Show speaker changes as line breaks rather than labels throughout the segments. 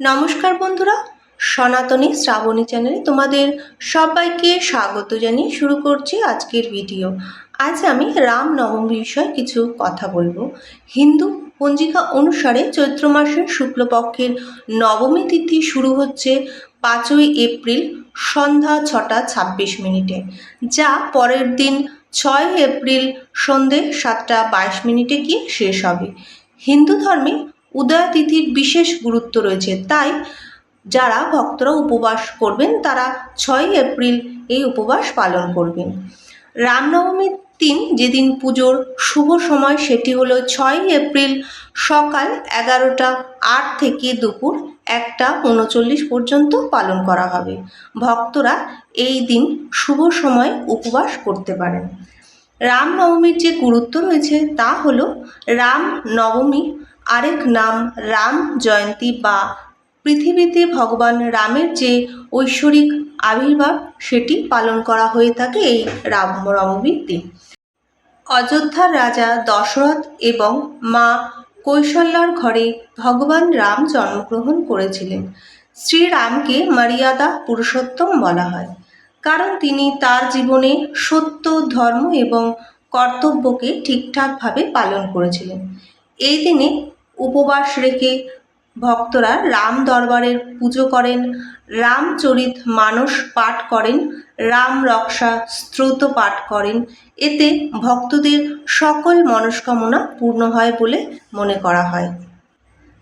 নমস্কার বন্ধুরা, সনাতনী শ্রাবণী চ্যানেলে তোমাদের সবাইকে স্বাগত জানিয়ে শুরু করছি আজকের ভিডিও। আজ আমি রাম নবমী বিষয়ে কিছু কথা বলব। হিন্দু পঞ্জিকা অনুসারে চৈত্র মাসের শুক্লপক্ষের নবমী তিথি শুরু হচ্ছে পাঁচই এপ্রিল সন্ধ্যা ছটা ছাব্বিশ মিনিটে, যা পরের দিন ছয় এপ্রিল সন্ধে সাতটা বাইশ মিনিটে গিয়ে শেষ হবে। হিন্দু ধর্মে উদয়া তিথির বিশেষ গুরুত্ব রয়েছে। তাই যারা ভক্তরা উপবাস করবেন, তারা ছয় এপ্রিল এই উপবাস পালন করবেন। রামনবমীর দিন যেদিন পুজোর শুভ সময়, সেটি হলো ছয় এপ্রিল সকাল এগারোটা আট থেকে দুপুর একটা উনচল্লিশ পর্যন্ত পালন করা হবে। ভক্তরা এই দিন শুভ সময় উপবাস করতে পারেন। রামনবমীর যে গুরুত্ব রয়েছে তা হলো রাম নবমী, আরেক নাম রাম জয়ন্তী বা পৃথিবীতে ভগবান রামের যে ঐশ্বরিক আবির্ভাব, সেটি পালন করা হয়ে থাকে এই রাম নবমীর দিন। অযোধ্যার রাজা দশরথ এবং মা কৈশল্যার ঘরে ভগবান রাম জন্মগ্রহণ করেছিলেন। শ্রীরামকে মর্যাদা পুরুষোত্তম বলা হয়। কারণ তিনি তার জীবনে সত্য, ধর্ম এবং কর্তব্যকে ঠিকঠাকভাবে পালন করেছিলেন। এই দিনে উপবাস রেখে ভক্তরা রাম দরবারের পুজো করেন, রামচরিত মানস পাঠ করেন, রাম রক্ষা স্ত্রোত পাঠ করেন। এতে ভক্তদের সকল মনস্কামনা পূর্ণ হয় বলে মনে করা হয়।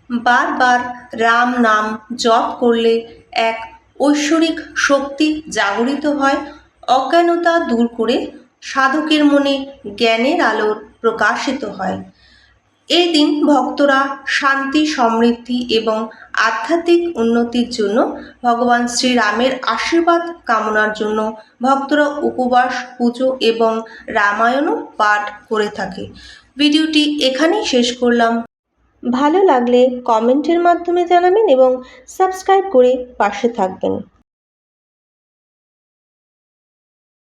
বারবার রাম নাম জপ করলে এক ঐশ্বরিক শক্তি জাগরিত হয়, অজ্ঞানতা দূর করে সাধকের মনে জ্ঞানের আলোর প্রকাশিত হয়। এই দিন ভক্তরা শান্তি, সমৃদ্ধি এবং আধ্যাত্মিক উন্নতির জন্য ভগবান শ্রীরামের আশীর্বাদ কামনার জন্য ভক্তরা উপবাস, পুজো এবং রামায়ণও পাঠ করে থাকে। ভিডিওটি এখানেই শেষ করলাম। ভালো লাগলে কমেন্টের মাধ্যমে জানাবেন এবং সাবস্ক্রাইব করে পাশে থাকবেন।